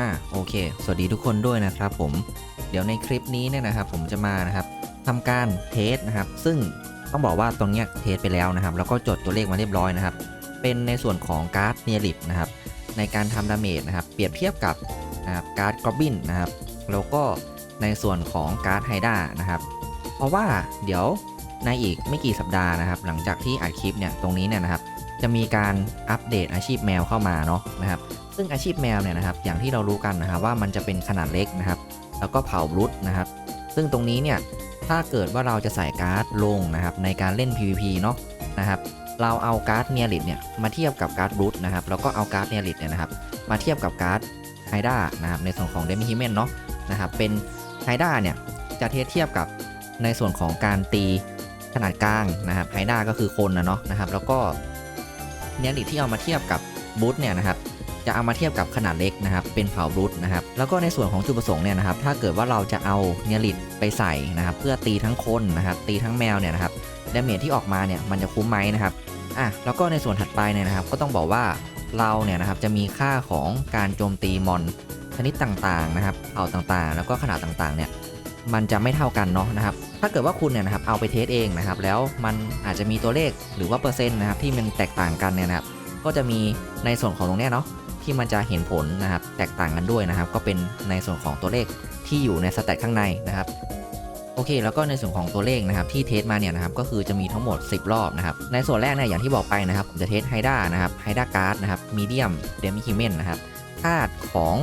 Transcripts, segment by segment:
อ่าโอเค สวัสดีทุกคนด้วยนะครับผม เดี๋ยวในคลิปนี้เนี่ยนะครับ ผมจะมานะครับทำการเทสนะครับ ซึ่งต้องบอกว่าตรงเนี้ยเทสไปแล้วนะครับ แล้วก็จดตัวเลขมาเรียบร้อยนะครับ เป็นในส่วนของการ์ดเนียริปนะครับ ในการทำดาเมจนะครับ เปรียบเทียบกับนะครับการ์ดกรอบบินนะครับ แล้วก็ในส่วนของการ์ดไฮด้านะครับ เพราะว่าเดี๋ยวในอีกไม่กี่สัปดาห์นะครับ หลังจากที่อัดคลิปเนี่ยตรงนี้เนี่ยนะครับ จะมีการอัปเดตอาชีพแมวเข้ามาเนาะนะครับ ซึ่งอาชีพแมวเนี่ยนะครับอย่างที่เรารู้กันนะครับว่ามันจะเป็นขนาดเล็กนะครับ แล้วก็เผาบรุษนะครับ ซึ่งตรงนี้เนี่ยถ้าเกิดว่าเราจะใส่การ์ดลงนะครับในการเล่น PVP เนาะนะครับเราเอาการ์ดเนียริตเนี่ยมาเทียบกับการ์ดบรุษนะครับแล้วก็เอาการ์ดเนียริตเนี่ยนะครับมาเทียบกับการ์ดไฮด้านะครับในส่วนของเดมิฮิเมนเนาะนะครับเป็นไฮด้าเนี่ยจะเทียบเทียบกับในส่วนของการตีขนาดกลางนะครับไฮด้าก็คือคนนะเนาะนะครับแล้วก็เนียริตที่เอามาเทียบกับบรุษเนี่ยนะครับ จะเอามาเทียบกับขนาดเล็กนะครับเป็นเผาบรูทนะครับแล้วก็ในส่วนของจุดประสงค์เนี่ยนะครับถ้าเกิดว่าเราจะเอาเนียริตไปใส่นะครับเพื่อตีทั้งคนนะครับตีทั้งแมวเนี่ยนะครับดาเมจที่ออกมาเนี่ยมันจะคุ้มไหมนะครับอะแล้วก็ในส่วนถัดไปเนี่ยนะครับก็ต้องบอกว่าเราเนี่ยนะครับจะมีค่าของการโจมตีมอนชนิดต่างๆนะครับเผ่าต่างๆ แล้วก็ขนาดต่างๆเนี่ยมันจะไม่เท่ากันเนาะนะครับ ถ้าเกิดว่าคุณเนี่ยนะครับเอาไปเทสเองนะครับ แล้วมันอาจจะมีตัวเลขหรือว่าเปอร์เซ็นต์นะครับที่มันแตกต่างกันเนี่ยนะครับ ก็จะมีในส่วนของตรงเนี้ยเนาะ ที่มันจะเห็นผลนะครับแตกต่างกันด้วยนะครับ ก็เป็นในส่วนของตัวเลขที่อยู่ในสแตทข้างในนะครับโอเค แล้วก็ในส่วนของตัวเลขนะครับที่เทสมาเนี่ยนะครับก็คือจะมีทั้งหมด 10 รอบนะครับในส่วนแรกเนี่ยอย่างที่บอกไปนะครับผมจะเทสไฮด้านะครับไฮด้าการ์ดนะครับมีเดียมเดมิคิเมนนะครับธาตุของ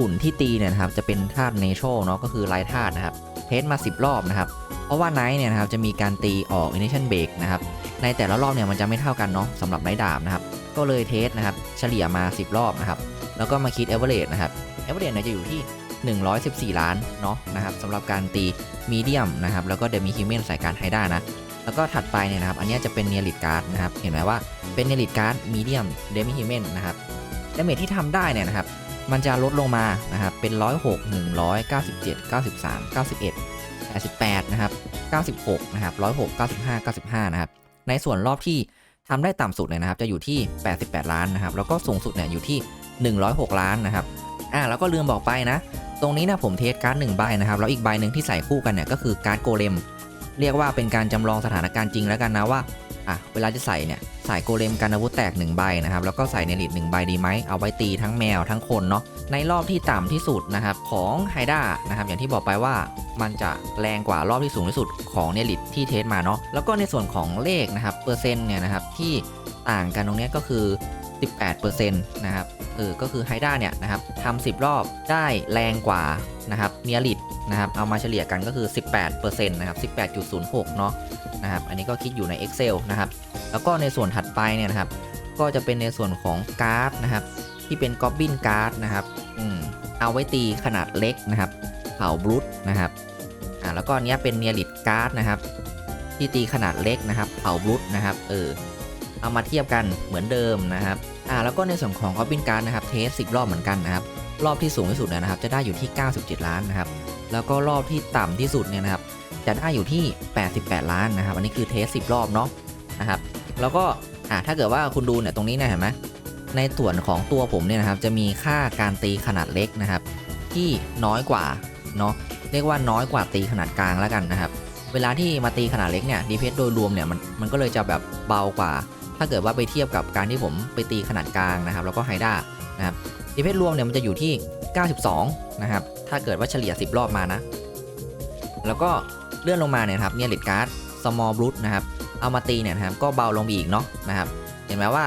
อุ่นที่ตีเนี่ยนะครับจะเป็นธาตุเนโชเนาะก็คือไลธาตุนะครับเทสมา 10 รอบนะครับเพราะว่าไนท์เนี่ยนะครับจะมีการตีออก initial break นะครับในแต่ละรอบเนี่ยมันจะไม่เท่ากันเนาะสำหรับไนท์ดาบนะครับ ก็เลยเทสนะครับ เฉลี่ยมา 10 รอบนะครับ แล้วก็มาคิด average นะครับ average เนี่ยจะอยู่ที่ 114 ล้านเนาะนะครับสำหรับการตีมีเดียมนะครับ แล้วก็เดมิฮิเมนใส่การไฮด้านะ แล้วก็ถัดไปเนี่ยนะครับ อันนี้จะเป็นเนียริตการ์ดนะครับ เห็นไหมว่าเป็นเนียริตการ์ดมีเดียมเดมิฮิเมนนะครับดาเมจที่ทำได้เนี่ยนะครับ มันจะลดลงมานะครับ เป็น 106 197 93 91 88 นะครับ 96 นะครับ 106 95 95 นะครับ ในส่วนรอบที่ ทำได้ต่ำสุดเนี่ยนะครับ จะอยู่ที่ 88 ล้านนะครับ แล้วก็สูงสุดเนี่ยอยู่ที่ 106 ล้านนะครับ อ่าแล้วก็ลืมบอกไปนะ ตรงนี้นะผมเทสการ์ดหนึ่งใบนะครับ แล้วอีกใบหนึ่งที่ใส่คู่กันเนี่ยก็คือการ์ดโกเลม เรียกว่าเป็นการจำลองสถานการณ์จริงแล้วกันนะว่า อะเวลาจะใส่เนี่ยใส่โกเลมกันอาวุธแตก 1 ใบนะครับ แล้วก็ใส่เนลิตหนึ่งใบดีไหมเอาไว้ตีทั้งแมวทั้งคนเนาะในรอบที่ต่ำที่สุดนะครับของไฮด้านะครับอย่างที่บอกไปว่ามันจะแรงกว่ารอบที่สูงที่สุดของเนลิตที่เทสมาเนาะแล้วก็ในส่วนของเลขนะครับเปอร์เซ็นต์เนี่ยนะครับที่ต่างกันตรงนี้ก็คือ 18%นะครับเออก็คือไฮด้าเนี่ยนะครับทำ10 รอบได้แรงกว่านะครับเนียริตนะครับเอามาเฉลี่ยกันก็คือ 18%นะครับ 18.06 เนาะ นะครับ อันนี้ก็คิดอยู่ใน Excel นะครับ แล้วก็ในส่วนถัดไปเนี่ยนะครับ ก็จะเป็นในส่วนของการ์ดนะครับ ที่เป็นกอบบินการ์ดนะครับอืมเอาไว้ตีขนาดเล็กนะครับเผาบรูทนะครับอ่าแล้วก็อันนี้เป็นเนียริตการ์ดนะครับ ที่ตีขนาดเล็กนะครับเผาบรูทนะครับเออเอามาเทียบกันเหมือนเดิมนะครับอ่าแล้วก็ในส่วนของ Goblin Card นะครับเทส10รอบเหมือนกันนะครับ รอบที่สูงที่สุดเนยนะครับ จะได้อยู่ที่ 97 ล้านนะครับ แล้วก็รอบที่ต่ำที่สุดเนี่ยนะครับ จะได้อยู่ที่ 88 ล้านนะครับ อันนี้คือเทส 10 รอบเนาะนะครับ แล้วก็อ่าถ้าเกิดว่าคุณดูเนี่ยตรงนี้นะเห็นไหมในส่วนของตัวผมเนี่ยนะครับ จะมีค่าการตีขนาดเล็กนะครับ ที่น้อยกว่าเนาะเรียกว่าน้อยกว่าตีขนาดกลางแล้วกันนะครับ เวลาที่มาตีขนาดเล็กเนี่ยดีเพสโดยรวมเนี่ยมันมันก็เลยจะแบบเบากว่า ถ้าเกิดว่าไปเทียบกับการที่ผมไปตีขนาดกลางนะครับ แล้วก็ไฮด้านะครับดีเพสรวมเนี่ยมันจะอยู่ที่ 92 นะครับ ถ้าเกิดว่าเฉลี่ย 10 รอบมานะ แล้วก็ เลื่อนลงมาเนี่ยครับเนี่ยลิดการ์ด small brute นะครับเอามาตีเนี่ยนะครับก็เบาลงอีกเนาะนะครับเห็นไหมว่า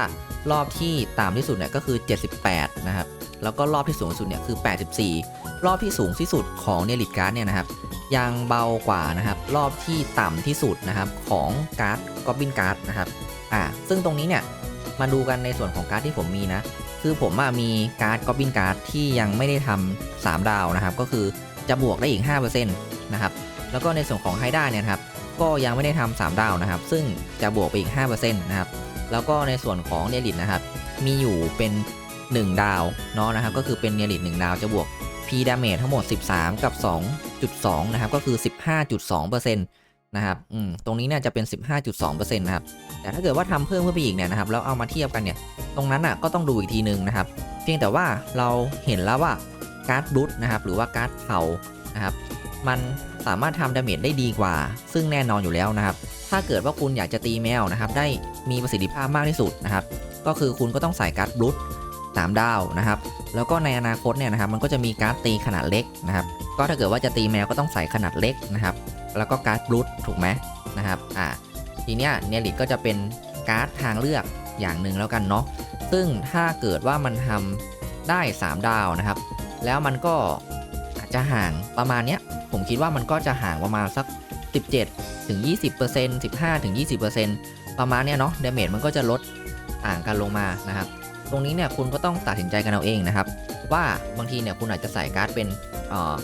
รอบที่ต่ำที่สุดเนี่ยก็คือ 78 นะครับ แล้วก็รอบที่สูงสุดเนี่ยคือ 84 รอบที่สูงที่สุดของเนี่ยลิดการ์ดเนี่ยนะครับ ยังเบากว่านะครับ รอบที่ต่ำที่สุดนะครับของการ์ดกอบบินการ์ดนะครับ อ่า ซึ่งตรงนี้เนี่ยมาดูกันในส่วนของการ์ดที่ผมมีนะ คือผมมีการ์ดกอบบินการ์ดที่ยังไม่ได้ทำ3ดาวนะครับ ก็คือจะบวกได้อีก5%นะครับ แล้วก็ในส่วนของไฮด้าเนี่ยนะครับก็ยังไม่ได้ทำ3ดาวนะครับ ซึ่งจะบวกไปอีก5%นะครับแล้วก็ในส่วนของเนลิตนะครับ มีอยู่เป็น 1 ดาวเนาะนะครับ ก็คือเป็นเนลิต1ดาวจะบวก P damage ทั้งหมด 13 กับ 2.2 นะครับ ก็คือ 15.2%นนะครับอืมตรงนี้เนี่ยจะเป็น 15.2%นะครับ แต่ถ้าเกิดว่าทำเพิ่มขึ้นไปอีกเนี่ยนะครับ แล้วเอามาเทียบกันเนี่ย ตรงนั้นอะก็ต้องดูอีกทีนึงนะครับ เพียงแต่ว่าเราเห็นแล้วว่าการ์ดบลูนะครับ หรือว่าการ์ดเผานะครับ มัน สามารถทำดาเมจได้ดีกว่า ซึ่งแน่นอนอยู่แล้วนะครับ ถ้าเกิดว่าคุณอยากจะตีแมวนะครับ ได้มีประสิทธิภาพมากที่สุดนะครับ ก็คือคุณก็ต้องใส่การ์ดบลูดสามดาวนะครับ แล้วก็ในอนาคตเนี่ยนะครับ มันก็จะมีการ์ดตีขนาดเล็กนะครับ ก็ถ้าเกิดว่าจะตีแมวก็ต้องใส่ขนาดเล็กนะครับ แล้วก็การ์ดบลูดถูกไหมนะครับ อ่า ทีเนี้ยเนลิตก็จะเป็นการ์ดทางเลือกอย่างหนึ่งแล้วกันเนาะ ซึ่งถ้าเกิดว่ามันทำได้ 3 ดาวนะครับ แล้วมันก็ จะห่างประมาณเนี้ยผมคิดว่ามันก็จะห่างประมาณสัก 17 ถึง 20% 15 ถึง 20%ประมาณเนี้ยเนาะดาเมจมันก็จะลดต่างกันลงมานะครับ ตรงนี้เนี่ยคุณก็ต้องตัดสินใจกันเอาเองนะครับ ว่าบางทีเนี่ยคุณอาจจะใส่การ์ดเป็นเอ่อ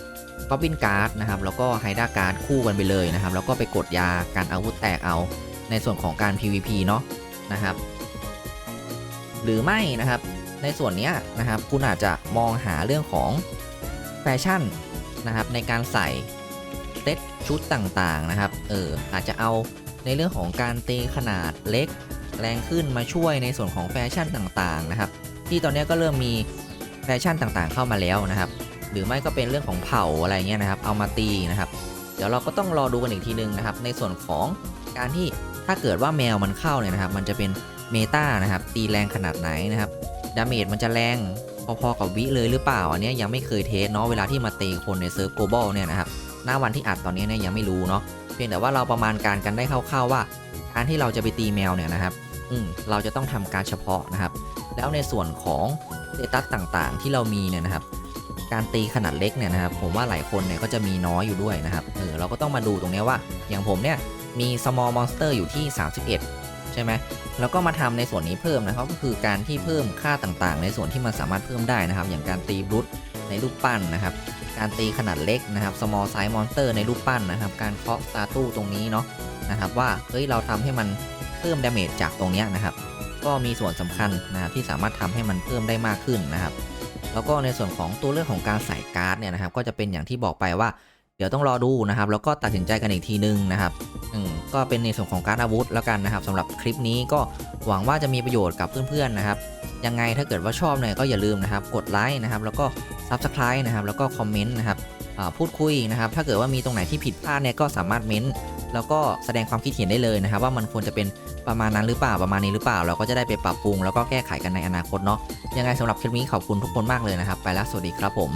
ก๊อบบินการ์ดนะครับแล้วก็ไฮด้าการ์ดคู่กันไปเลยนะครับ แล้วก็ไปกดยาการอาวุธแตกเอา ในส่วนของการ PVP เนาะนะครับ หรือไม่นะครับในส่วนนี้นะครับคุณอาจจะมองหาเรื่องของ แฟชั่นนะครับในการใส่เซตชุดต่างๆนะครับ เอออาจจะเอาในเรื่องของการตีขนาดเล็ก แรงขึ้นมาช่วยในส่วนของแฟชั่นต่างๆนะครับ ที่ตอนนี้ก็เริ่มมีแฟชั่นต่างๆเข้ามาแล้วนะครับ หรือไม่ก็เป็นเรื่องของเผ่าอะไรเงี้ยนะครับ เอามาตีนะครับ เดี๋ยวเราก็ต้องรอดูกันอีกทีนึงนะครับ ในส่วนของการที่ถ้าเกิดว่าแมวมันเข้าเนี่ยนะครับ มันจะเป็นเมตานะครับ ตีแรงขนาดไหนนะครับ ดาเมจมันจะแรง พอๆกับวิเลยหรือเปล่า อันนี้ยังไม่เคยเทสเนาะเวลาที่มาเตีคนในเซิร์ฟโกลบอลเนี่ยนะครับหน้าวันที่อัดตอนนี้เนี่ยยังไม่รู้เนาะเพียงแต่ว่าเราประมาณการกันได้คร่าวๆว่าการที่เราจะไปตีแมวเนี่ยนะครับอืมเราจะต้องทำการเฉพาะนะครับ แล้วในส่วนของเตตัสต่างๆ ที่เรามีเนี่ยนะครับ การตีขนาดเล็กเนี่ยนะครับ ผมว่าหลายคนเนี่ยก็จะมีน้อยอยู่ด้วยนะครับเออเราก็ต้องมาดูตรงนี้ว่า อย่างผมเนี่ยมี small monster อยู่ที่ 31 ใช่ไหมแล้วก็มาทำในส่วนนี้เพิ่มนะครับก็คือการที่เพิ่มค่าต่างๆ ในส่วนที่มันสามารถเพิ่มได้นะครับ อย่างการตีบลูทในรูปปั้นนะครับ การตีขนาดเล็กนะครับ small size monster ในรูปปั้นนะครับ การเคาะสตาตู้ตรงนี้เนาะนะครับว่าเฮ้ยเราทำให้มันเพิ่มดาเมจจากตรงนี้นะครับ ก็มีส่วนสำคัญนะครับที่สามารถทำให้มันเพิ่มได้มากขึ้นนะครับ แล้วก็ในส่วนของตัวเลือกของการใส่การ์ดเนี่ยนะครับ ก็จะเป็นอย่างที่บอกไปว่า เดี๋ยวต้องรอดูนะครับ แล้วก็ตัดสินใจกันอีกทีนึงนะครับอืมก็เป็นในส่วนของการอาวุธแล้วกันนะครับสำหรับคลิปนี้ก็หวังว่าจะมีประโยชน์กับเพื่อนๆนะครับ ยังไงถ้าเกิดว่าชอบเนี่ยก็อย่าลืมนะครับ กดไลค์นะครับ แล้วก็ Subscribe นะครับ แล้วก็คอมเมนต์นะครับอ่าพูดคุยนะครับ ถ้าเกิดว่ามีตรงไหนที่ผิดพลาดเนี่ยก็สามารถเม้นต์แล้วก็แสดงความคิดเห็นได้เลยนะครับ ว่ามันควรจะเป็นประมาณนั้นหรือเปล่าประมาณนี้หรือเปล่า เราก็จะได้ไปปรับปรุงแล้วก็แก้ไขกันในอนาคตเนาะยังไงสำหรับคลิปนี้ขอบคุณทุกคนมากเลยนะครับ ไปแล้วสวัสดีครับผม